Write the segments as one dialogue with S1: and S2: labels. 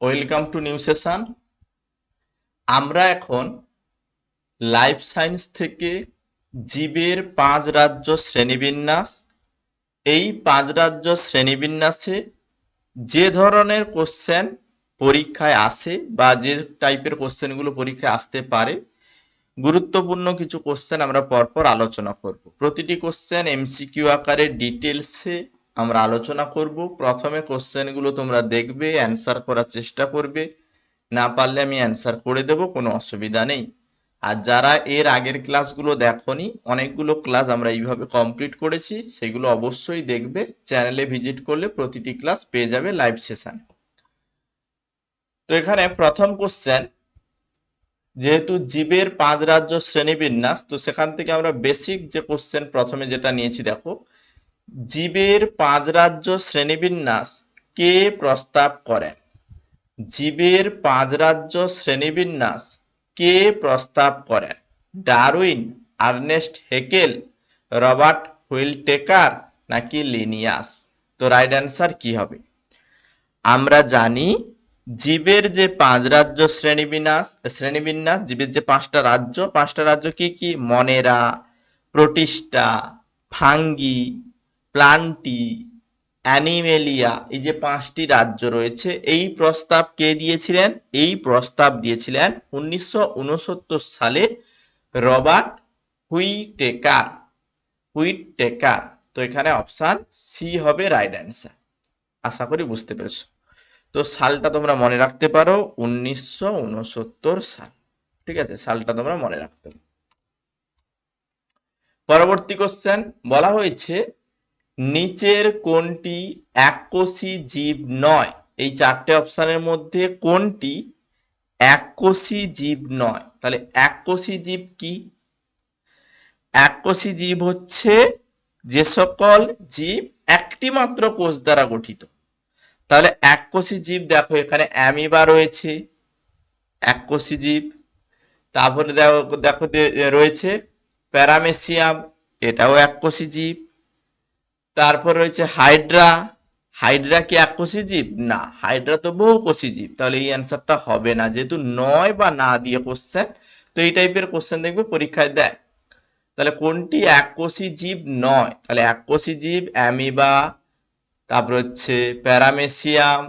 S1: Welcome to new session আমরা এখন life science থেকে জীবের পাঁচ রাজ্য শ্রেণীবিন্যাস, এই পাঁচ রাজ্য শ্রেণীবিন্যাসে যে ধরনের কোশ্চেন পরীক্ষায় আসে বা যে টাইপের কোশ্চেনগুলো পরীক্ষায় আসতে পারে, গুরুত্বপূর্ণ কিছু কোশ্চেন আমরা পরপর আলোচনা করব। প্রতিটি কোশ্চেন এমসিকিউ আকারে ডিটেলসে আমরা আলোচনা করব। প্রথমে কোশ্চেনগুলো তোমরা দেখবে অ্যান্সার করার চেষ্টা করবে। না পারলে আমি অ্যান্সার করে দেব, কোনো অসুবিধা নেই। আর যারা এর আগের ক্লাসগুলো দেখনি, অনেকগুলো ক্লাস আমরা এইভাবে কমপ্লিট করেছি, সেগুলো অবশ্যই দেখবে। চ্যানেলে ভিজিট করলে প্রতিটি ক্লাস পেয়ে যাবে লাইভ সেশন তো এখানে প্রথম কোশ্চেন যেহেতু জীবের পাঁচ রাজ্য শ্রেণীবিন্যাস, তো সেখান থেকে আমরা বেসিক যে কোশ্চেন প্রথমে যেটা নিয়েছি, দেখো। জীবের পাঁচ রাজ্য শ্রেণীবিন্যাস কে প্রস্তাব করেন? জীবের পাঁচ রাজ্য শ্রেণীবিন্যাস কে প্রস্তাব করেন? Darwin, Ernest Haeckel, Robert Whittaker নাকি লিনিয়াস? তো রাইট অ্যান্সার কি হবে? আমরা জানি জীবের যে পাঁচ রাজ্য শ্রেণীবিন্যাস শ্রেণীবিন্যাস, জীবের যে পাঁচটা রাজ্য পাঁচটা রাজ্য কি কি? মনেরা, প্রতিষ্ঠা ফাঙ্গি প্লান্টি, অ্যানিমেলিয়া, এই যে পাঁচটি রাজ্য রয়েছে, এই প্রস্তাব কে দিয়েছিলেন? এই প্রস্তাব দিয়েছিলেন উনিশশো উনসত্তর সালে রবার্ট হুইটেকার। হুইটেকার। তো এখানে অপশান সি হবে রাইট অ্যান্সার। আশা করি বুঝতে পেরেছ। তো সালটা তোমরা মনে রাখতে পারো উনিশশো উনসত্তর সাল। ঠিক আছে, সালটা তোমরা মনে রাখতে পারো। পরবর্তী কোশ্চেন বলা হয়েছে নিচের কোনটি এককোষী জীব নয়। এই চারটে অপশনের মধ্যে কোনটি এককোষী জীব নয়। তাহলে এককোষী জীব কি? এককোষী জীব হচ্ছে যে সকল জীব একটি মাত্র কোষ দ্বারা গঠিত। তাহলে এককোষী জীব দেখো এখানে অ্যামিবা রয়েছে, এককোষী জীব। তারপরে দেখো রয়েছে প্যারামেসিয়াম, এটাও এককোষী জীব। তারপর রয়েছে হাইড্রা। হাইড্রা কি এককোষী জীব? না, হাইড্রা তো বহু বহুকোষী জীব। তাহলে এই অ্যান্সারটা হবে না, যেহেতু নয় বা না দিয়ে কোশ্চেন, তো এই টাইপের কোশ্চেন দেখবে পরীক্ষায় দেয়। তাহলে কোনটি এককোষী জীব নয়? তাহলে এককোষী জীব, অ্যামিবা, তারপর হচ্ছে প্যারামেসিয়াম,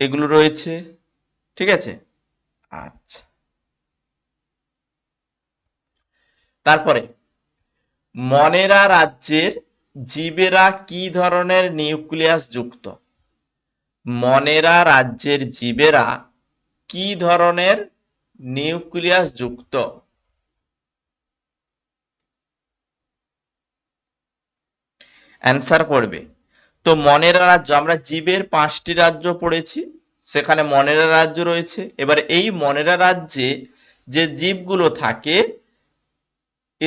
S1: এগুলো রয়েছে। ঠিক আছে? আচ্ছা। তারপরে মনেরা রাজ্যের জীবেরা কি ধরনের নিউক্লিয়াস যুক্ত? মনেরা রাজ্যের জীবেরা কি ধরনের নিউক্লিয়াস যুক্ত? অ্যান্সার করবে। তো মনেরা রাজ্য, আমরা জীবের পাঁচটি রাজ্য পড়েছি, সেখানে মনেরা রাজ্য রয়েছে। এবার এই মনেরা রাজ্যে যে জীবগুলো থাকে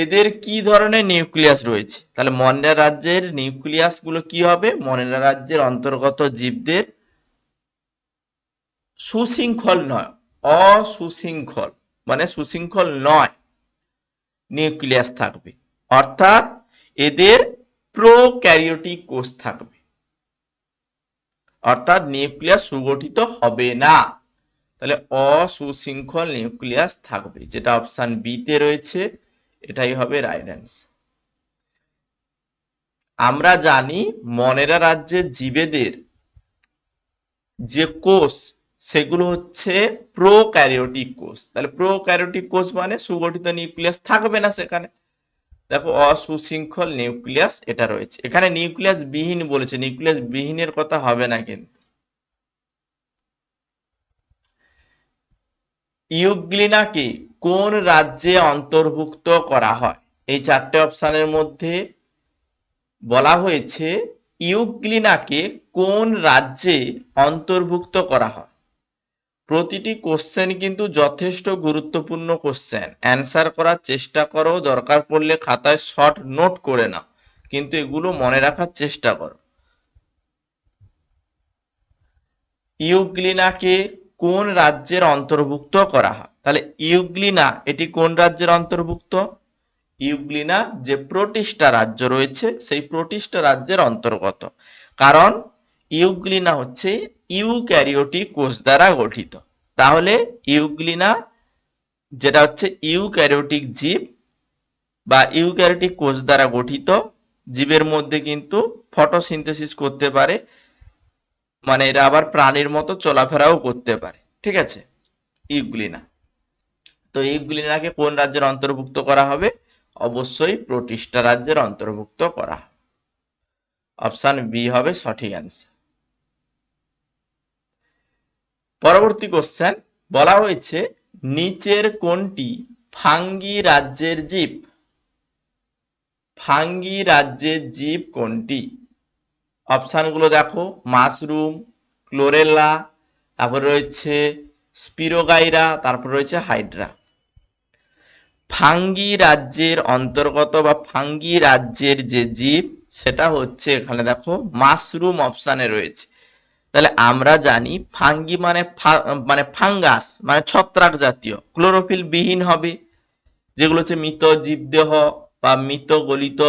S1: এদের কি ধরনের নিউক্লিয়াস রয়েছে? তাহলে মনেরা রাজ্যের নিউক্লিয়াসগুলো কি হবে? মনেরা রাজ্যের অন্তর্গত জীবদের সুশৃঙ্খল নয়, অসুশৃঙ্খল মানে সুশৃঙ্খল নয় নিউক্লিয়াস থাকবে। অর্থাৎ এদের প্রোক্যারিওটিক কোষ থাকবে। অর্থাৎ নিউক্লিয়াস সুগঠিত হবে না। তাহলে অসুশৃঙ্খল নিউক্লিয়াস থাকবে, যেটা অপশন বি তে রয়েছে। এটাই হবে রাইট আমরা জানি মনেরা রাজ্যের জীবেদের যে কোষ, সেগুলো হচ্ছে প্রোক্যারিওটিক কোষ। তাহলে প্রোক্যারিওটিক কোষ মানে সুগঠিত নিউক্লিয়াস থাকবে না সেখানে। দেখো অসুশৃঙ্খল নিউক্লিয়াস এটা রয়েছে। এখানে নিউক্লিয়াস বিহীন বলেছে। নিউক্লিয়াস বিহীনের কথা হবে না কিন্তু। ইউগ্লিনাকে কোন রাজ্যে অন্তর্ভুক্ত করা হয়? এই চারটে অপশনের মধ্যে বলা হয়েছে ইউগ্লিনাকে কোন রাজ্যে অন্তর্ভুক্ত করা হয়? প্রতিটি কোশ্চেন কিন্তু যথেষ্ট গুরুত্বপূর্ণ কোশ্চেন অ্যান্সার করার চেষ্টা করো, দরকার পড়লে খাতায় শর্ট নোট করে নাও, কিন্তু এগুলো মনে রাখার চেষ্টা করো। ইউগ্লিনাকে কোন রাজ্যের অন্তর্ভুক্ত করা হয়? তাহলে ইউগ্লিনা, এটি কোন রাজ্যের অন্তর্ভুক্ত? ইউগ্লিনা যে প্রতিষ্ঠা রাজ্য রয়েছে, সেই প্রতিষ্ঠা রাজ্যের অন্তর্গত। কারণ ইউগ্লিনা হচ্ছে ইউক্যারিওটিক কোষ দ্বারা গঠিত। তাহলে ইউগ্লিনা, যেটা হচ্ছে ইউক্যারিওটিক জীব বা ইউক্যারিওটিক কোষ দ্বারা গঠিত, জীবের মধ্যে কিন্তু ফটোসিনথেসিস করতে পারে মানে এরা আবার প্রাণীর মতো চলাফেরাও করতে পারে। ঠিক আছে? ইউগ্লিনা তো ইউগ্লিনাকে কোন রাজ্যের অন্তর্ভুক্ত করা হবে? অবশ্যই প্রতিষ্ঠা রাজ্যের অন্তর্ভুক্ত করা অপশন বি হবে সঠিক অ্যান্সার। পরবর্তী কোশ্চেন। বলা হয়েছে, নিচের কোনটি ফাঙ্গি রাজ্যের জীব? ফাঙ্গি রাজ্যের জীব কোনটি? অপশানগুলো দেখো মাশরুম ক্লোরেলা তারপর রয়েছে স্পিরোগাইরা তারপর রয়েছে হাইড্রা ফাঙ্গি রাজ্যের অন্তর্গত বা ফাঙ্গি রাজ্যের যে জীব, সেটা হচ্ছে এখানে দেখো মাশরুম অপশানে রয়েছে। তাহলে আমরা জানি ফাঙ্গি মানে মানে ফাঙ্গাস মানে ছত্রাক জাতীয়। ক্লোরোফিল বিহীন হবে, যেগুলো হচ্ছে মৃত জীবদেহ বা মৃত গলিত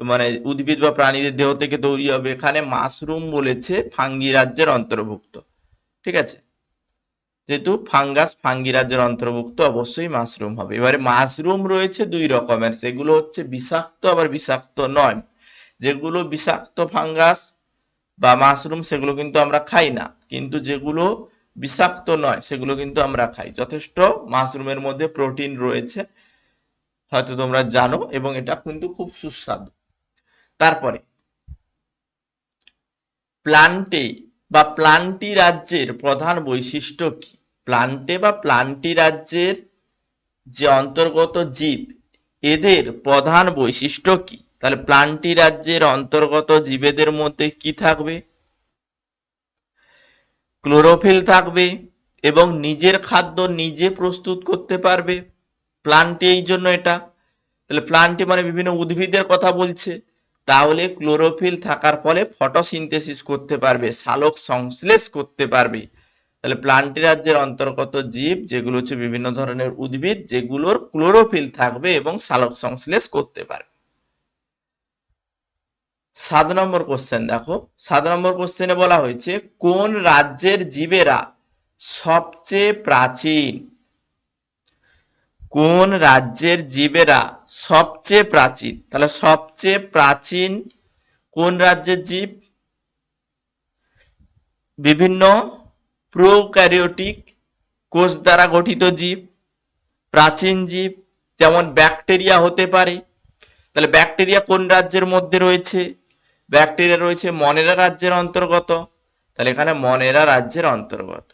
S1: মানে উদ্ভিদ বা প্রাণীদের দেহ থেকে তৈরি হবে। এখানে মাশরুম বলেছে ফাঙ্গি রাজ্যের অন্তর্ভুক্ত। ঠিক আছে? যেহেতু ফাঙ্গাস ফাঙ্গি রাজ্যের অন্তর্ভুক্ত, অবশ্যই মাশরুম হবে। এবারে মাশরুম রয়েছে দুই রকমের। সেগুলো হচ্ছে বিষাক্ত, আবার বিষাক্ত নয়। যেগুলো বিষাক্ত ফাঙ্গাস বা মাশরুম, সেগুলো কিন্তু আমরা খাই না। কিন্তু যেগুলো বিষাক্ত নয়, সেগুলো কিন্তু আমরা খাই। যথেষ্ট মাশরুমের মধ্যে প্রোটিন রয়েছে, হয়তো তোমরা জানো, এবং এটা কিন্তু খুব সুস্বাদু। তারপরে, প্লান্টে বা প্লান্টি রাজ্যের প্রধান বৈশিষ্ট্য কি? প্লান্টে বা প্লান্টি রাজ্যের যে অন্তর্গত জীব, এদের প্রধান বৈশিষ্ট্য কি? তাহলে প্লান্টি রাজ্যের অন্তর্গত জীবেদের মধ্যে কি থাকবে? ক্লোরোফিল থাকবে এবং নিজের খাদ্য নিজে প্রস্তুত করতে পারবে। প্লান্টি এই জন্য এটা। তাহলে প্লান্টি মানে বিভিন্ন উদ্ভিদের কথা বলছে। তাহলে ক্লোরোফিল থাকার ফলে ফটোসিনথেসিস করতে পারবে, সালোক সংশ্লেষ করতে পারবে। তাহলে প্লান্টি রাজ্যের অন্তর্গত জীব, যেগুলো হচ্ছে বিভিন্ন ধরনের উদ্ভিদ, যেগুলোর ক্লোরোফিল থাকবে এবং সালোক সংশ্লেষ করতে পারবে। সাত নম্বর কোশ্চেন দেখো। সাত নম্বর কোশ্চেনে বলা হয়েছে, কোন রাজ্যের জীবেরা সবচেয়ে প্রাচীন? কোন রাজ্যের জীবেরা সবচেয়ে প্রাচীন। তাহলে সবচেয়ে প্রাচীন কোন রাজ্যের জীব? বিভিন্ন প্রোক্যারিওটিক কোষ দ্বারা গঠিত জীব, প্রাচীন জীব, যেমন ব্যাকটেরিয়া হতে পারে। তাহলে ব্যাকটেরিয়া কোন রাজ্যের মধ্যে রয়েছে? ব্যাকটেরিয়া রয়েছে মনেরা রাজ্যের অন্তর্গত। তাহলে এখানে মনেরা রাজ্যের অন্তর্গত।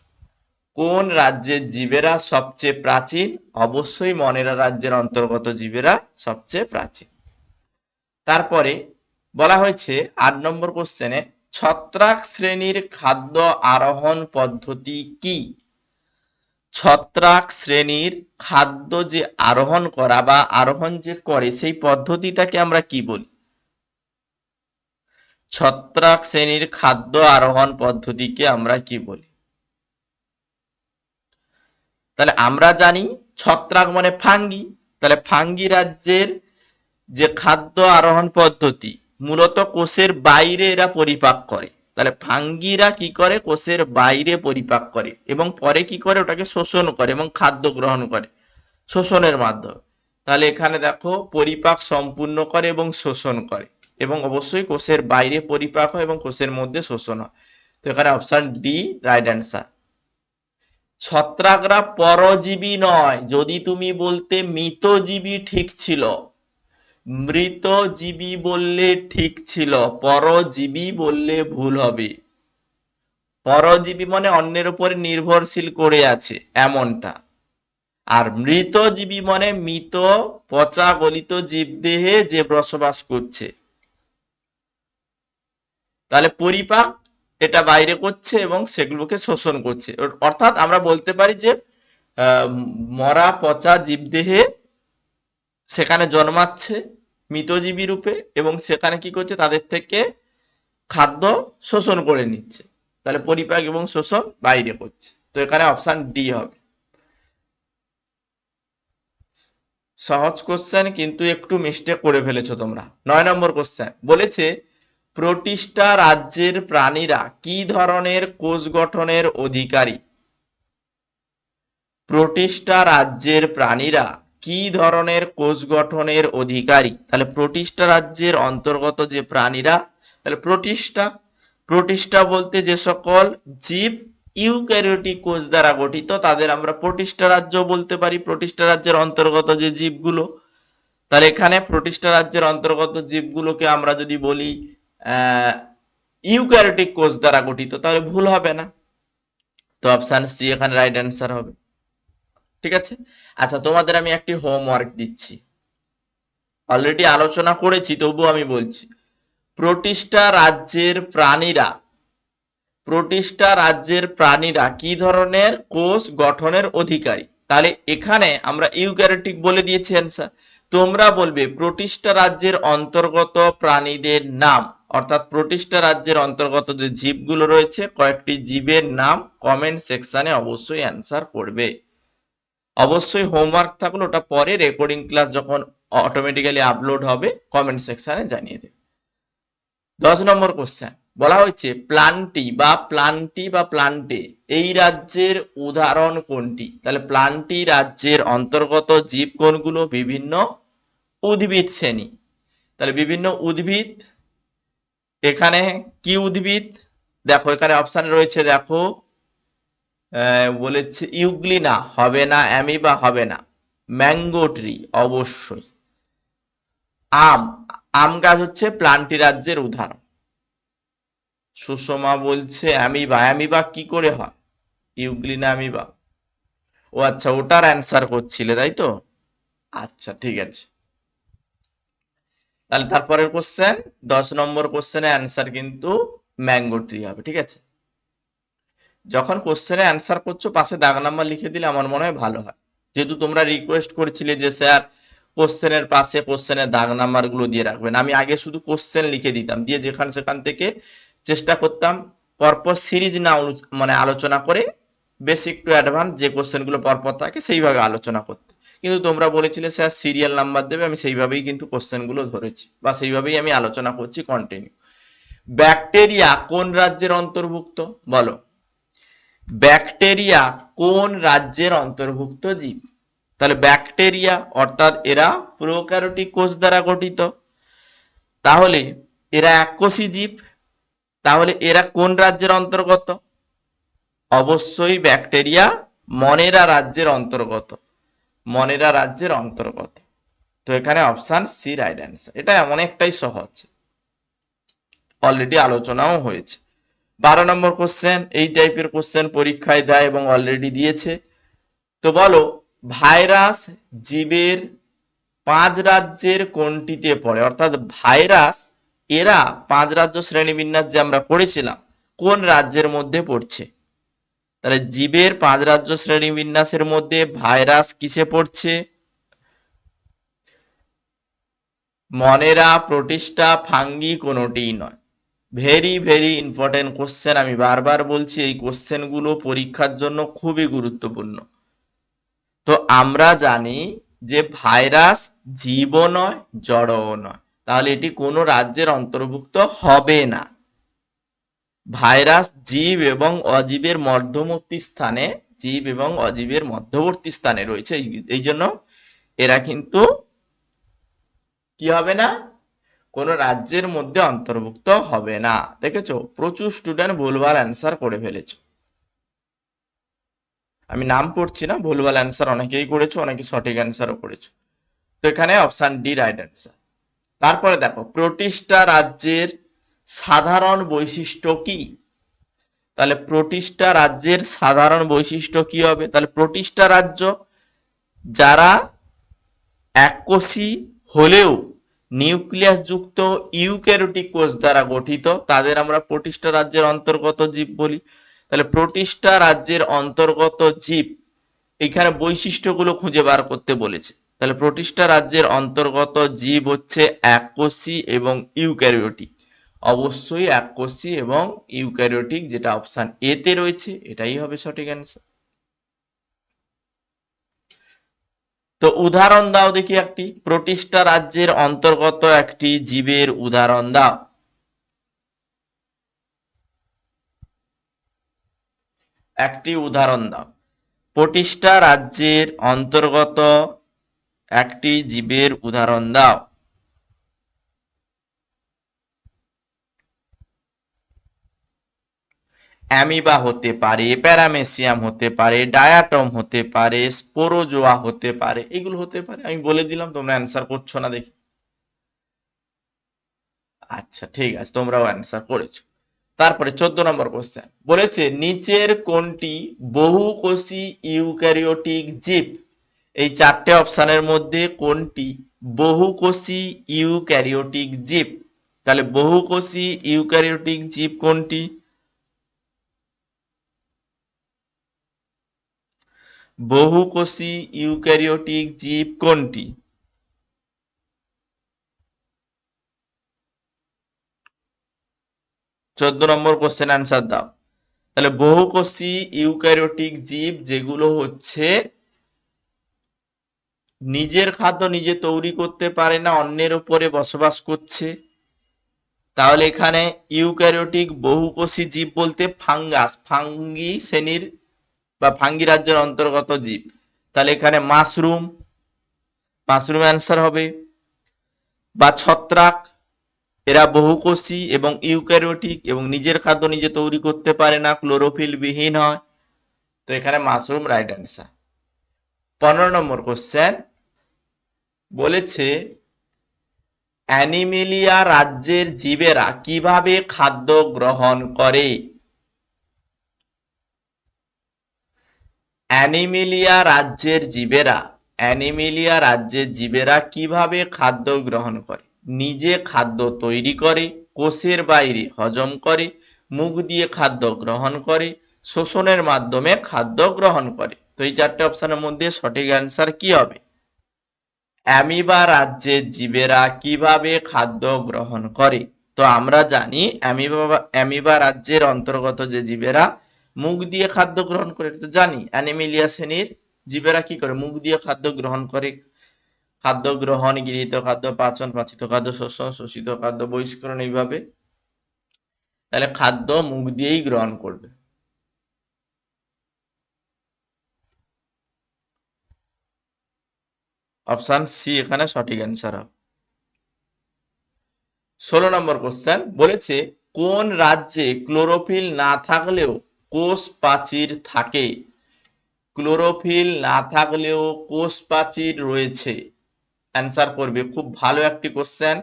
S1: কোন রাজ্যের জীবেরা সবচেয়ে প্রাচীন? অবশ্যই মনেরা রাজ্যের অন্তর্গত জীবেরা সবচেয়ে প্রাচীন। তারপরে বলা হয়েছে, আট নম্বর কোশ্চেনে, ছত্রাক শ্রেণির খাদ্য আরোহণ পদ্ধতি কি? ছত্রাক শ্রেণির খাদ্য যে আরোহণ করা বা আরোহণ যে করে, সেই পদ্ধতিটাকে আমরা কি বলি? ছত্রাক শ্রেণির খাদ্য আরোহণ পদ্ধতিকে আমরা কি বলি? তাহলে আমরা জানি ছত্রাক মানে ফাঙ্গি। তাহলে ফাঙ্গি রাজ্যের যে খাদ্য আরোহণ পদ্ধতি, মূলত কোষের বাইরে এরা পরিপাক করে। তাহলে ফাঙ্গিরা কি করে? কোষের বাইরে পরিপাক করে এবং পরে কি করে? ওটাকে শোষণ করে এবং খাদ্য গ্রহণ করে শোষণের মাধ্যমে। তাহলে এখানে দেখো, পরিপাক সম্পূর্ণ করে এবং শোষণ করে এবং অবশ্যই কোষের বাইরে পরিপাক হয় এবং কোষের মধ্যে শোষণ হয়। তো এখানে অপশন ডি রাইট অ্যান্সার ছত্রাকরা পরজীবী নয়, যদি তুমি বলতে মৃতজীবী ঠিক ছিল। মৃতজীবী বললে ঠিক ছিল, পরজীবী বললে ভুল হবে। পরজীবী মানে অন্যের উপরে নির্ভরশীল করে আছে, এমনটা। আর মৃতজীবী মানে মৃত পচা গলিত জীবদেহে যে বসবাস করছে। তাহলে পরিপাক এটা বাইরে করছে এবং সেগুলোকে শোষণ করছে। অর্থাৎ আমরা বলতে পারি যে মরা পচা জীবদেহে সেখানে জন্মাচ্ছে মৃতজীবী রূপে এবং সেখানে কি করছে? তাদের থেকে খাদ্য শোষণ করে নিচ্ছে। তাহলে পরিপাক এবং শোষণ বাইরে করছে। তো এখানে অপশন ডি হবে। সহজ কোশ্চেন কিন্তু একটু মিস্টেক করে ফেলেছো তোমরা। নয় নম্বর কোশ্চেন বলেছে প্রোটিস্টা রাজ্যের প্রাণীরা কি ধরনের কোষ গঠনের অধিকারী? প্রতিষ্ঠা রাজ্যের প্রাণীরা কি ধরনের কোষ গঠনের অধিকারী? তাহলে প্রোটিস্টা রাজ্যের অন্তর্গত যে প্রাণীরা, তাহলে প্রোটিস্টা প্রোটিস্টা বলতে যে সকল জীব ইউক্যারিওটিক কোষ দ্বারা গঠিত, তাদের আমরা প্রতিষ্ঠা রাজ্য বলতে পারি। প্রতিষ্ঠা রাজ্যের অন্তর্গত যে জীবগুলো, তাহলে এখানে প্রতিষ্ঠা রাজ্যের অন্তর্গত জীবগুলোকে আমরা যদি বলি আহ, ইউক্যারিওটিক কোষ দ্বারা গঠিত, তাহলে ভুল হবে না। তো অপশন সি এখানে রাইট অ্যান্সার হবে। ঠিক আছে? আচ্ছা তোমাদের আমি একটি হোমওয়ার্ক দিচ্ছি। অলরেডি আলোচনা করেছি, তবুও আমি বলছি। প্রতিষ্ঠা রাজ্যের প্রাণীরা, প্রতিষ্ঠা রাজ্যের প্রাণীরা কি ধরনের কোষ গঠনের অধিকারী? তাহলে এখানে আমরা ইউক্যারিওটিক বলে দিয়েছি অ্যান্সার তোমরা বলবে, প্রতিষ্ঠা রাজ্যের অন্তর্গত প্রাণীদের নাম। অর্থাৎ প্রোটিস্টা রাজ্যের অন্তর্গত যে জীবগুলো রয়েছে, কয়েকটি জীবের নাম কমেন্ট সেকশনে অবশ্যই অ্যান্সার করবে। অবশ্যই হোমওয়ার্ক থাকলে ওটা পরে রেকর্ডিং ক্লাস যখন অটোমেটিক্যালি আপলোড হবে কমেন্ট সেকশনে জানিয়ে দেবে। দশ নম্বর কোশ্চেন বলা হয়েছে প্লান্টি বা প্লান্টি বা প্লান্টে এই রাজ্যের উদাহরণ কোনটি? তাহলে প্লান্টি রাজ্যের অন্তর্গত জীব কোনগুলো? বিভিন্ন উদ্ভিদ শ্রেণি। তাহলে বিভিন্ন উদ্ভিদ এখানে কি উদ্ভিদ? দেখো, এখানে অপশন রয়েছে, দেখো। বলেছে ইউগ্লিনা, হবে না অ্যামিবা, হবে না। ম্যাঙ্গো ট্রি, অবশ্যই। আম আম গাছ হচ্ছে প্লান্টি রাজ্যের উদাহরণ। সুষমা বলছে অ্যামিবা। অ্যামিবা কি করে হয়? Euglena amoeba. ও আচ্ছা ওটার অ্যান্সার করছিলে, তাই তো? আচ্ছা ঠিক আছে। তাহলে তারপরের কোশ্চেন দশ নম্বর কোশ্চেনের অ্যান্সার কিন্তু ম্যাঙ্গো ট্রি হবে, ঠিক আছে? যখন কোশ্চেনে অ্যান্সার করছ, পাশে দাগ নাম্বার লিখে দিলে আমার মনে হয় ভালো হয়। যেহেতু তোমরা রিকোয়েস্ট করেছিলে যে, স্যার কোশ্চেনের পাশে কোশ্চেনের দাগ নাম্বারগুলো দিয়ে রাখবেন। আমি আগে শুধু কোশ্চেন লিখে দিতাম, দিয়ে যেখান সেখান থেকে চেষ্টা করতাম পরপর সিরিজ না মানে আলোচনা করে বেসিক টু অ্যাডভান্স যে কোশ্চেনগুলো পরপর থাকে সেইভাবে আলোচনা করতে। কিন্তু তোমরা বলেছিলে, স্যার সিরিয়াল নাম্বার দেবে। আমি সেইভাবেই কিন্তু কোশ্চেনগুলো ধরেছি বা সেইভাবেই আমি আলোচনা করছি কন্টিনিউ ব্যাকটেরিয়া কোন রাজ্যের অন্তর্ভুক্ত? বলো। ব্যাকটেরিয়া কোন রাজ্যের অন্তর্ভুক্ত জীব? তাহলে ব্যাকটেরিয়া অর্থাৎ এরা প্রোক্যারিওটিক কোষ দ্বারা গঠিত। তাহলে এরা এককোষী জীব। তাহলে এরা কোন রাজ্যের অন্তর্গত? অবশ্যই ব্যাকটেরিয়া মনেরা রাজ্যের অন্তর্গত। মনেরা রাজ্যের অন্তর্গত। তো এখানে অপশন সি রাইট অ্যান্সার এটা অনেকটাই সহজ। অলরেডি আলোচনাও হয়েছে। বারো নম্বর কোশ্চেন এই টাইপের কোশ্চেন পরীক্ষায় দেয় এবং অলরেডি দিয়েছে। তো বলো ভাইরাস জীবের পাঁচ রাজ্যের কোনটিতে পড়ে? অর্থাৎ ভাইরাস এরা পাঁচ রাজ্য শ্রেণীবিন্যাস যে আমরা পড়েছিলাম, কোন রাজ্যের মধ্যে পড়ছে? তাহলে জীবের পাঁচ রাজ্য শ্রেণীবিন্যাসের মধ্যে ভাইরাস কিসে পড়ছে? মনেরা, প্রতিষ্ঠা, ফাঙ্গি কোনোটিই নয়। ভেরি ভেরি ইম্পর্টেন্ট কোশ্চেন আমি বারবার বলছি, এই কোশ্চেনগুলো পরীক্ষার জন্য খুবই গুরুত্বপূর্ণ। তো আমরা জানি যে ভাইরাস জীবও নয়, জড়ও নয়। তাহলে এটি কোনো রাজ্যের অন্তর্ভুক্ত হবে না। ভাইরাস জীব এবং অজীবের মধ্যবর্তী স্থানে, জীব এবং অজীবের মধ্যবর্তী স্থানে রয়েছে। এই- জন্য এরা কিন্তু কি হবে না? কোন রাজ্যের মধ্যে অন্তর্ভুক্ত হবে না। দেখেছ? প্রচুর স্টুডেন্ট ভুলভাল অ্যান্সার করে ফেলেছো। আমি নাম পড়ছি না, ভুলভাল অ্যান্সার অনেকেই করেছ, অনেকে সঠিক অ্যান্সারও করেছ। তো এখানে অপশন ডি রাইট অ্যান্সার তারপরে দেখো, প্রতিষ্ঠা রাজ্যের সাধারণ বৈশিষ্ট্য কি? তাহলে প্রতিষ্ঠা রাজ্যের সাধারণ বৈশিষ্ট্য কি হবে? তাহলে প্রতিষ্ঠা রাজ্য যারা এককোষী হলেও নিউক্লিয়াস যুক্ত ইউক্যারিওটিক কোষ দ্বারা গঠিত, তাদের আমরা প্রতিষ্ঠা রাজ্যের অন্তর্গত জীব বলি। তাহলে প্রতিষ্ঠা রাজ্যের অন্তর্গত জীব এখানে বৈশিষ্ট্যগুলো খুঁজে বার করতে বলেছে। তাহলে প্রতিষ্ঠা রাজ্যের অন্তর্গত জীব হচ্ছে এককোষী এবং ইউক্যারিওটিক। অবশ্যই এককোষী এবং ইউক্যারিওটিক যেটা অপশান এ তে রয়েছে, এটাই হবে সঠিক অ্যান্সার তো উদাহরণ দাও দেখি একটি। প্রতিষ্ঠা রাজ্যের অন্তর্গত একটি জীবের উদাহরণ দাও। একটি উদাহরণ দাও। প্রতিষ্ঠা রাজ্যের অন্তর্গত একটি জীবের উদাহরণ দাও। অ্যামিবা হতে পারে, প্যারামেসিয়াম হতে পারে, ডায়াটম হতে পারে, স্পোরোজোয়া হতে পারে, এগুলো হতে পারে। আমি বলে দিলাম, তোমরা অ্যান্সার করছ না দেখি। আচ্ছা ঠিক আছে, তোমরাও অ্যান্সার করেছ। তারপরে চোদ্দ নম্বর কোশ্চেন বলেছে, নিচের কোনটি বহুকোষী ইউক্যারিওটিক জীব? এই চারটে অপশানের মধ্যে কোনটি বহুকোষী ইউক্যারিওটিক জীব? তাহলে বহুকোষী ইউক্যারিওটিক জীব কোনটি? বহুকোষী ইউক্যারিওটিক জীব কোনটি? চোদ্দ নম্বর কোশ্চেন অ্যান্সার দাও। তাহলে বহুকোষী ইউক্যারিওটিক জীব যেগুলো হচ্ছে নিজের খাদ্য নিজে তৈরি করতে পারে না, অন্যের উপরে বসবাস করছে। তাহলে এখানে ইউক্যারিওটিক বহুকোষী জীব বলতে ফাঙ্গাস, ফাঙ্গি শ্রেণির বা ফাঙ্গি রাজ্যের অন্তর্গত জীব। তাহলে এখানে মাশরুম মাশরুম অ্যান্সার হবে। বা ছত্রাক, এরা বহুকোষী এবং ইউক্যারিওটিক এবং নিজের খাদ্য নিজে তৈরি করতে পারে না, ক্লোরোফিল বিহীন হয়। তো এখানে মাশরুম রাইট অ্যান্সার পনেরো নম্বর কোশ্চেন বলেছে, অ্যানিমেলিয়া রাজ্যের জীবেরা কীভাবে খাদ্য গ্রহণ করে? অ্যানিমেলিয়া রাজ্যের জীবেরা, অ্যানিমেলিয়া রাজ্যের জীবেরা কীভাবে খাদ্য গ্রহণ করে? নিজে খাদ্য তৈরি করে, কোষের বাইরে হজম করে, মুখ দিয়ে খাদ্য গ্রহণ করে, শোষণের মাধ্যমে খাদ্য গ্রহণ করে। তো এই চারটে অপশনের মধ্যে সঠিক অ্যান্সার কি হবে? অ্যামিবা রাজ্যের জীবেরা কীভাবে খাদ্য গ্রহণ করে? তো আমরা জানি অ্যামিবা অ্যামিবা রাজ্যের অন্তর্গত যে জীবেরা মুখ দিয়ে খাদ্য গ্রহণ করে তো জানি। অ্যানিমেলিয়া শ্রেণির জীবেরা কি করে? মুখ দিয়ে খাদ্য গ্রহণ করে, খাদ্য গ্রহণ, গৃহীত খাদ্য, পাচন, পাচিত খাদ্য, শোষণ, শোষিত খাদ্য, বহিষ্করণ এইভাবে। তাহলে খাদ্য মুখ দিয়েই গ্রহণ করবে। অপশন সি, এখানে সঠিক অ্যান্সার হবে। ষোলো নম্বর কোশ্চেন বলেছে, কোন রাজ্যে ক্লোরোফিল না থাকলেও কোষ প্রাচীর থাকে। ক্লোরোফিল না থাকলেও কোষ প্রাচীর রয়েছে। অ্যান্সার করবে, খুব ভালো একটি কোশ্চেন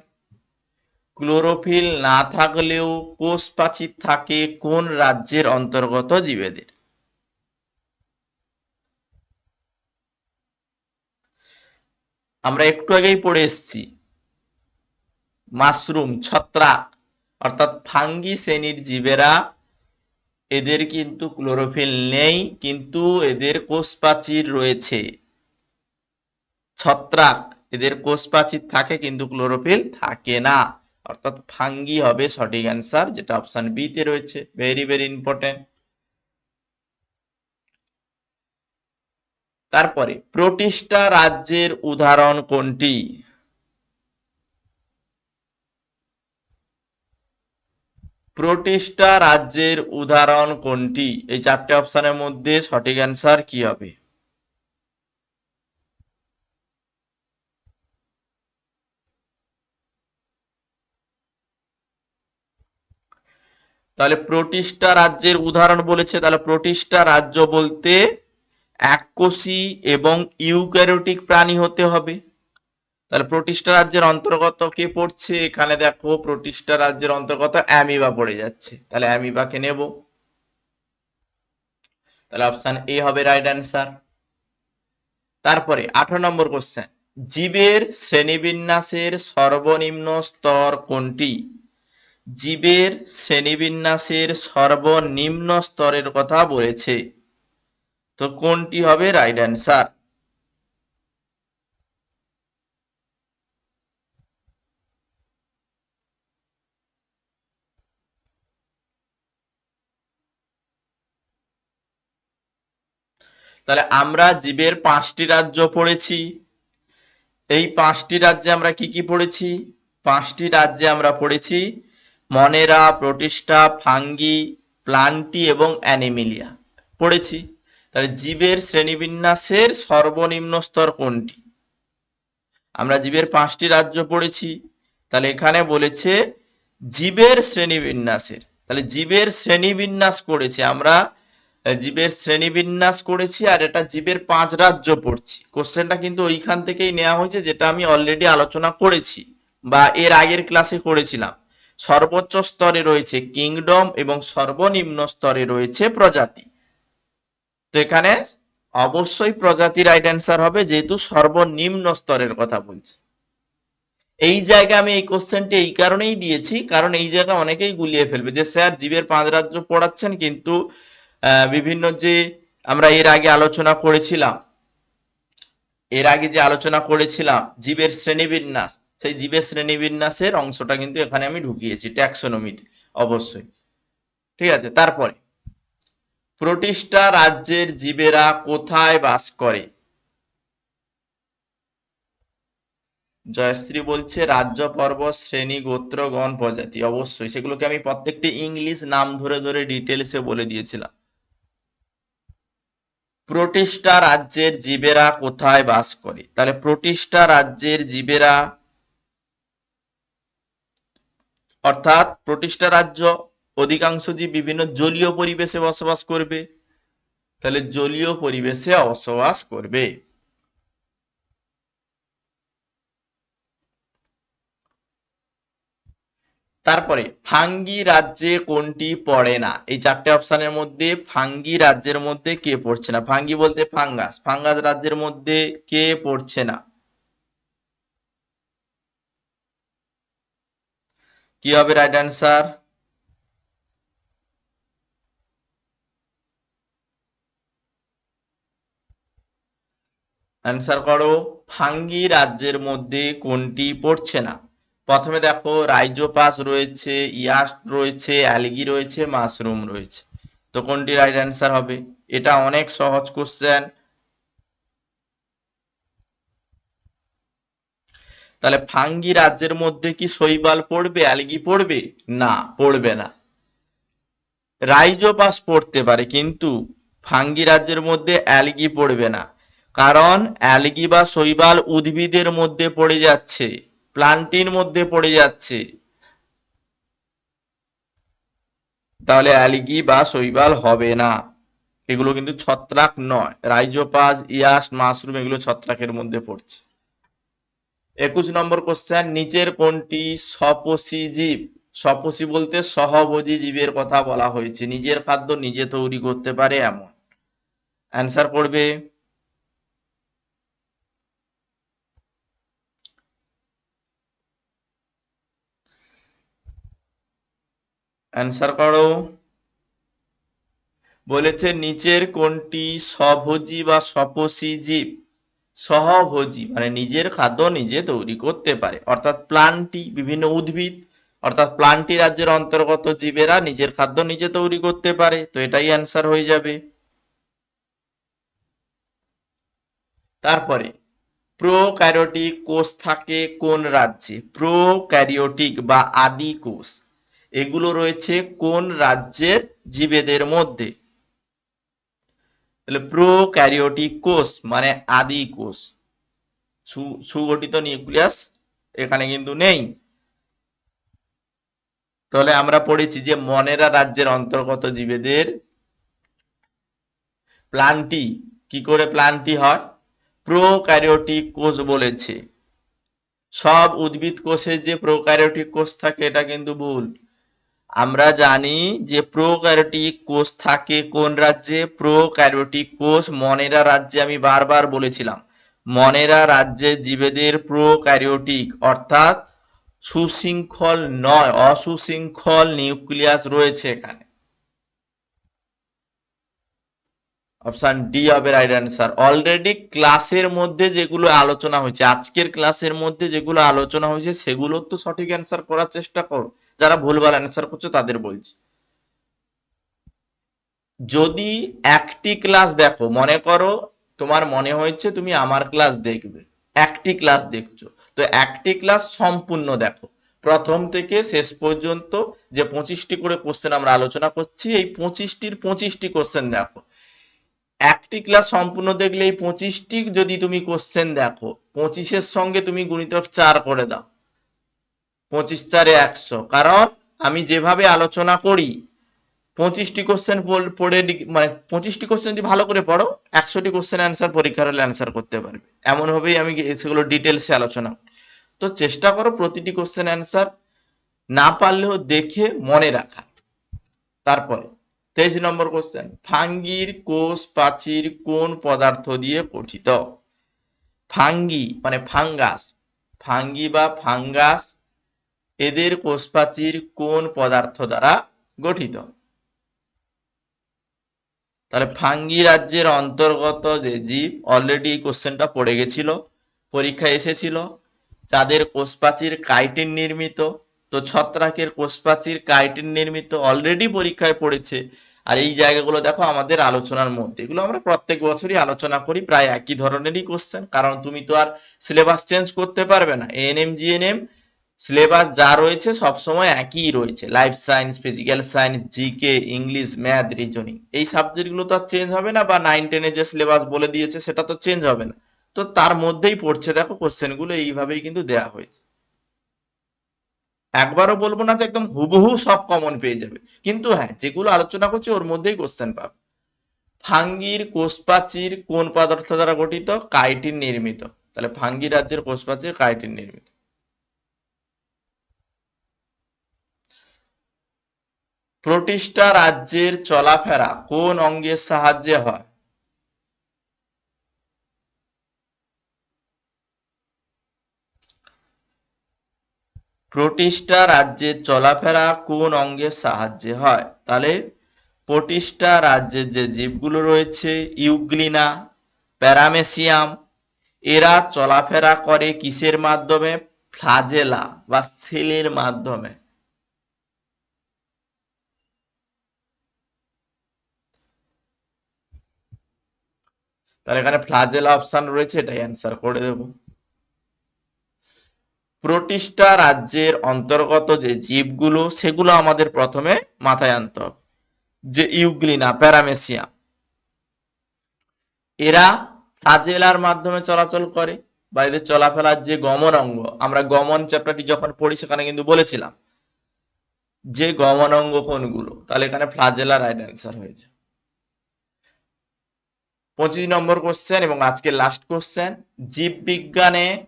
S1: ক্লোরোফিল না থাকলেও কোষ প্রাচীর থাকে কোন রাজ্যের অন্তর্গত জীবেদের? আমরা একটু আগেই পড়ে এসেছি। মাশরুম, ছত্রাক, অর্থাৎ ফাঙ্গি শ্রেণির জীবেরা এদের কিন্তু ক্লোরোফিল নেই, কিন্তু এদের কোষ প্রাচীর রয়েছে। ছত্রাক, এদের কোষ প্রাচীর থাকে, কিন্তু ক্লোরোফিল থাকে না। অর্থাৎ ফাঙ্গি হবে সঠিক অ্যান্সার, যেটা অপশন বি তে রয়েছে। ভেরি ভেরি ইম্পর্টেন্ট তারপরে, প্রতিষ্ঠা রাজ্যের উদাহরণ কোনটি? প্রোটিস্টা রাজ্যের উদাহরণ কোনটি? এই চারটে অপশনের মধ্যে সঠিক অ্যান্সার কি হবে? তাহলে প্রতিষ্ঠা রাজ্যের উদাহরণ বলেছে, তাহলে প্রতিষ্ঠা রাজ্য বলতে এককোষী এবং ইউক্যারিওটিক প্রাণী হতে হবে। তাহলে প্রতিষ্ঠা রাজ্যের অন্তর্গত কে পড়ছে? এখানে দেখো, প্রতিষ্ঠা রাজ্যের অন্তর্গত অ্যামিবা পড়ে যাচ্ছে। তাহলে অ্যামিবাকে নেব। তাহলে অপশন এ হবে রাইট অ্যান্সার তারপরে আঠারো নম্বর কোশ্চেন জীবের শ্রেণীবিন্যাসের সর্বনিম্ন স্তর কোনটি? জীবের শ্রেণীবিন্যাসের সর্বনিম্ন স্তরের কথা বলেছে। তো কোনটি হবে রাইট অ্যান্সার তাহলে আমরা জীবের পাঁচটি রাজ্য পড়েছি। এই পাঁচটি রাজ্যে আমরা কি কি পড়েছি? পাঁচটি রাজ্যে আমরা পড়েছি মনেরা, প্রোটিস্টা, ফাঙ্গি, প্লান্টি এবং অ্যানিমিলিয়া। পড়েছি। তাহলে জীবের শ্রেণীবিন্যাসের সর্বনিম্ন স্তর কোনটি? আমরা জীবের পাঁচটি রাজ্য পড়েছি। তাহলে এখানে বলেছে জীবের শ্রেণীবিন্যাসের। তাহলে জীবের শ্রেণীবিন্যাস করেছি আমরা জীবের শ্রেণীবিন্যাস করেছি আর এটা জীবের পাঁচ রাজ্য পড়ছি। কোশ্চেনটা কিন্তু ওইখান থেকেই নেওয়া হয়েছে যেটা আমি অলরেডি আলোচনা করেছি বা এর আগের ক্লাসে করেছিলাম। সর্বোচ্চ স্তরে রয়েছে কিংডম এবং সর্বনিম্ন স্তরে রয়েছে প্রজাতি। তো এখানে অবশ্যই প্রজাতি রাইট অ্যান্সার হবে যেহেতু সর্বনিম্ন স্তরের কথা বলছি। এই জায়গায় আমি এই কোশ্চেনটি এই কারণেই দিয়েছি, কারণ এই জায়গা অনেকেই গুলিয়ে ফেলবে যে, স্যার, জীবের পাঁচ রাজ্য পড়াচ্ছেন কিন্তু বিভিন্ন যে আমরা এর আগে আলোচনা করেছিলাম, এর আগে যে আলোচনা করেছিলাম, জীবের শ্রেণীবিন্যাস, সেই জীবের শ্রেণীবিন্যাসের অংশটা কিন্তু এখানে আমি ঢুকিয়েছি ট্যাক্সোনমিতে অবশ্যই। ঠিক আছে, তারপরে, প্রতিষ্ঠা রাজ্যের জীবেরা কোথায় বাস করে? জয়শ্রী বলছে, রাজ্য, পর্বত, শ্রেণি, গোত্র, গণ, প্রজাতি, অবশ্যই। সেগুলোকে আমি প্রত্যেকটি ইংলিশ নাম ধরে ধরে ডিটেলসে বলে দিয়েছিলাম। প্রতিষ্ঠা রাজ্যের জীবেরা কোথায় বাস করে? তাহলে প্রতিষ্ঠা রাজ্যের জীবেরা অর্থাৎ প্রতিষ্ঠা রাজ্য অধিকাংশ জীব বিভিন্ন জলীয় পরিবেশে বসবাস করবে। তাহলে জলীয় পরিবেশে বসবাস করবে। তারপরে, ফাঙ্গি রাজ্যে কোনটি পড়ে না? এই চারটে অপশনের মধ্যে ফাঙ্গি রাজ্যের মধ্যে কে পড়ছে না? ফাঙ্গি বলতে ফাঙ্গাস। ফাঙ্গাস রাজ্যের মধ্যে কে পড়ছে না? কি হবে রাইট অ্যান্সার? অ্যান্সার করো, ফাঙ্গি রাজ্যের মধ্যে কোনটি পড়ছে না? প্রথমে দেখো, রাইজোপাস রয়েছে, ইয়াস্ট রয়েছে, অ্যালগি রয়েছে, মাশরুম রয়েছে। তো কোনটি রাইট অ্যান্সার হবে? এটা অনেক সহজ কোশ্চেন তাহলে ফাঙ্গি রাজ্যের মধ্যে কি শৈবাল পড়বে, অ্যালগি পড়বে? না পড়বে না। রাইজোপাস পড়তে পারে, কিন্তু ফাঙ্গি রাজ্যের মধ্যে অ্যালগি পড়বে না। কারণ অ্যালগি বা শৈবাল উদ্ভিদের মধ্যে পড়ে যাচ্ছে। প্লান্টির মধ্যে পড়ে যাচ্ছে। তাহলে অ্যালিগি বা শৈবাল হবে না। এগুলো কিন্তু ছত্রাক নয়। রাইজোপাস, ইয়াস, মাশরুম এগুলো ছত্রাকের মধ্যে পড়ছে। একুশ নম্বর কোশ্চেন নিচের কোনটি স্বপোষী জীব? স্বপোষী বলতে সহভোজী জীবের কথা বলা হয়েছে। নিজের খাদ্য নিজে তৈরি করতে পারে এমন। অ্যান্সার করবে অ্যান্সার করো। বলেছে, নিচের কোনটি স্বভোজী বা স্বপোষী জীব? সহভোজী মানে নিজের খাদ্য নিজে তৈরি করতে পারে। অর্থাৎ প্লান্টি বিভিন্ন উদ্ভিদ, অর্থাৎ প্লান্টি রাজ্যের অন্তর্গত জীবেরা নিজের খাদ্য নিজে তৈরি করতে পারে। তো এটাই অ্যান্সার হয়ে যাবে। তারপরে, প্রোক্যারিওটিক কোষ থাকে কোন রাজ্যে? প্রোক্যারিওটিক বা আদি কোষ। এগুলো রয়েছে কোন রাজ্যের জীবেদের মধ্যে? তাহলে প্রোক্যারিওটিক কোষ মানে আদি কোষ। সুগঠিত নিউক্লিয়াস এখানে কিন্তু নেই। তাহলে আমরা পড়েছি যে মনেরা রাজ্যের অন্তর্গত জীবেদের প্লান্টি, কি করে প্লান্টি হয়? প্রোক্যারিওটিক কোষ বলেছে। সব উদ্ভিদ কোষে যে প্রোক্যারিওটিক কোষ থাকে, এটা কিন্তু ভুল। আমরা জানি যে প্রোক্যারিওটিক কোষ থাকে কোন রাজ্যে? প্রোক্যারিওটিক কোষ মনেরা রাজ্যে আমি বারবার বলেছিলাম। মনেরা রাজ্যে জীবেদের প্রোক্যারিওটিক, অর্থাৎ সুশৃঙ্খল নয়, অসুশৃঙ্খল নিউক্লিয়াস রয়েছে এখানে। অপশন ডি হবে রাইট অ্যান্সার। অলরেডি ক্লাসের মধ্যে যেগুলো আলোচনা হয়েছে, আজকের ক্লাসের মধ্যে যেগুলো আলোচনা হয়েছে সেগুলোর তো সঠিক অ্যান্সার করার চেষ্টা করো। যারা ভুলভাল অ্যান্সার করছ তাদের বলছি। যদি একটি ক্লাস দেখো, মনে করো তোমার মনে হয়েছে তুমি আমার ক্লাস দেখবে, একটি ক্লাস দেখছ, তো একটি ক্লাস সম্পূর্ণ দেখো। প্রথম থেকে শেষ পর্যন্ত যে পঁচিশটি করে কোশ্চেন আমরা আলোচনা করছি, এই পঁচিশটির পঁচিশটি কোশ্চেন দেখো। একটি ক্লাস সম্পূর্ণ দেখলে এই পঁচিশটি যদি তুমি কোশ্চেন দেখো, পঁচিশের সঙ্গে তুমি গুণিতক চার করে দাও। পঁচিশ চারে একশো। কারণ আমি যেভাবে আলোচনা করি, পঁচিশটি কোশ্চেন পড়ে মানে পঁচিশটি কোশ্চেন যদি ভালো করে পড়ো, একশোটি কোশ্চেন অ্যান্সার পরীক্ষার হলে অ্যান্সার করতে পারবে। এমন ভাবেই আমি সেগুলো ডিটেলসে আলোচনা। তো চেষ্টা করো প্রতিটি কোশ্চেন অ্যান্সার না পারলেও দেখে মনে রাখা। তারপরে, তেইশ নম্বর কোশ্চেন ফাঙ্গির কোষ প্রাচীর কোন পদার্থ দিয়ে গঠিত? ফাঙ্গি মানে ফাঙ্গাস। ফাঙ্গি বা ফাঙ্গাস এদের কোষ প্রাচীর কোন পদার্থ দ্বারা গঠিত? তাহলে ফাঙ্গি রাজ্যের অন্তর্গত যে জীব অলরেডি কোশ্চেনটা পড়ে গেছিল, পরীক্ষায় এসেছিল। যাদের কোষপ্রাচীর কাইটিন নির্মিত, তো ছত্রাকের কোষপ্রাচীর কাইটিন নির্মিত অলরেডি পরীক্ষায় পড়েছে। আর এই জায়গাগুলো দেখো আমাদের আলোচনার মধ্যে। এগুলো আমরা প্রত্যেক বছরই আলোচনা করি, প্রায় একই ধরনেরই কোশ্চেন কারণ তুমি তো আর সিলেবাস চেঞ্জ করতে পারবে না। এএনএম জিএনএম সিলেবাস যা রয়েছে সবসময় একই রয়েছে। Life science physical science GK English math reasoning এই সাবজেক্টগুলো তো আর চেঞ্জ হবে না বা নাইন টেনে যে সিলেবাস বলে দিয়েছে সেটা তো চেঞ্জ হবে না। তো তার মধ্যেই পড়ছে দেখো কোশ্চেনগুলো এইভাবেই কিন্তু দেয়া হয়েছে। একবারও বলব না যে একদম হুবহু সব কমন পেয়ে যাবে। কিন্তু হ্যাঁ যেগুলো আলোচনা করছি ওর মধ্যেই কোশ্চেন পাবে। ফাঙ্গির কোষপ্রাচীর কোন পদার্থ দ্বারা গঠিত? কাইটিন নির্মিত। তাহলে ফাঙ্গি রাজ্যের কোষপ্রাচীর কাইটিন নির্মিত। প্রোটিস্টা রাজ্যের চলাফেরা কোন অঙ্গের সাহায্যে হয়? প্রতিষ্ঠা রাজ্যের চলাফেরা কোন অঙ্গের সাহায্যে হয়? তাহলে প্রতিষ্ঠা রাজ্যের যে জীবগুলো রয়েছে, ইউগ্লিনা, প্যারামেসিয়াম, এরা চলাফেরা করে কিসের মাধ্যমে? ফ্লাজেলা বা সেলের মাধ্যমে। তাহলে এখানে ফ্লাজেলা অপশন রয়েছে, এটাই অ্যান্সার করে দেব। প্রোটিস্টা রাজ্যের অন্তর্গত যে জীবগুলো, সেগুলো আমাদের প্রথমে মাথায় যে ইউগ্লিনা প্যারামেসিয়াম এরা ফ্লাজেলার মাধ্যমে চলাচল করে বা এদের চলাফেরার যে গমন অঙ্গ, আমরা গমন চ্যাপ্টারটি যখন পড়ি, সেখানে কিন্তু বলেছিলাম যে গমন অঙ্গ কোনগুলো? তাহলে এখানে ফ্লাজেলা রাইট অ্যান্সার হয়েছে। পঁচিশ নম্বর কোশ্চেন এবং আজকে লাস্ট কোশ্চেন জীববিজ্ঞানে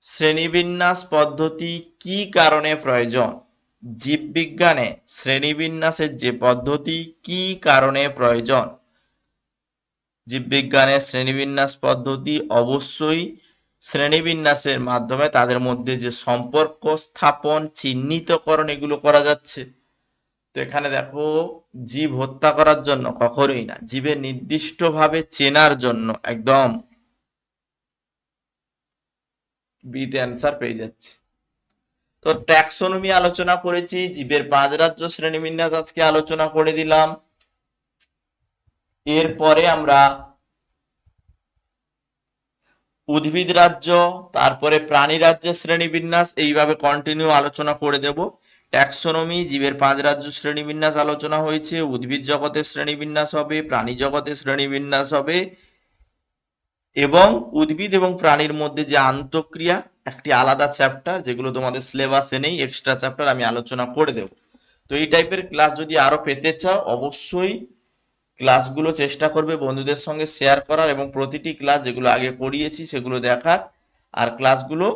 S1: শ্রেণীবিন্যাস পদ্ধতি কি কারণে প্রয়োজন? জীববিজ্ঞানে শ্রেণীবিন্যাসের যে পদ্ধতি কি কারণে প্রয়োজন? জীববিজ্ঞানের শ্রেণীবিন্যাস পদ্ধতি অবশ্যই শ্রেণীবিন্যাসের মাধ্যমে তাদের মধ্যে যে সম্পর্ক স্থাপন, চিহ্নিতকরণ, এগুলো করা যাচ্ছে। তো এখানে দেখো, জীব হত্যা করার জন্য কখনোই না জীবের নির্দিষ্টভাবে চেনার জন্য একদম বিতে অ্যান্সার পেয়ে যাচ্ছে। তো ট্যাক্সোনমি আলোচনা করেছি, জীবের পাঁচ রাজ্য শ্রেণীবিন্যাস আজকে আলোচনা করে দিলাম। এরপরে আমরা উদ্ভিদ রাজ্য, তারপরে প্রাণী রাজ্যের শ্রেণীবিন্যাস এইভাবে কন্টিনিউ আলোচনা করে দেব। ট্যাক্সোনমি, জীবের পাঁচ রাজ্য শ্রেণীবিন্যাস আলোচনা হয়েছে, উদ্ভিদ জগতের শ্রেণীবিন্যাস হবে, প্রাণী জগতের শ্রেণীবিন্যাস হবে, এবং উদ্ভিদ এবং প্রাণীর মধ্যে যে আন্তঃক্রিয়া, একটি আলাদা চ্যাপ্টার, যেগুলো তোমাদের সিলেবাসে নেই এক্সট্রা চ্যাপ্টার আমি আলোচনা করে দেব। তো এই টাইপের ক্লাস যদি আরও পেতে চাও, অবশ্যই ক্লাসগুলো চেষ্টা করবে বন্ধুদের সঙ্গে শেয়ার করার, এবং প্রতিটি ক্লাস যেগুলো আগে পড়িয়েছি সেগুলো দেখার, আর ক্লাসগুলো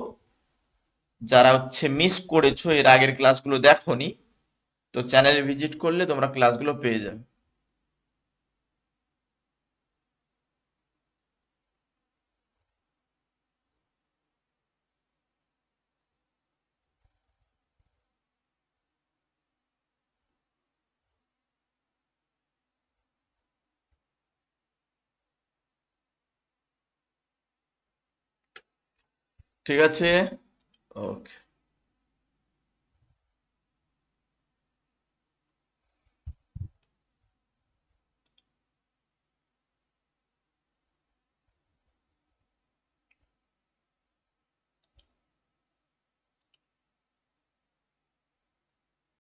S1: যারা হচ্ছে মিস করেছ এর আগের ক্লাসগুলো দেখোনি, তো চ্যানেলে ভিজিট করলে তোমরা ক্লাসগুলো পেয়ে যাবে। ঠিক আছে? Okay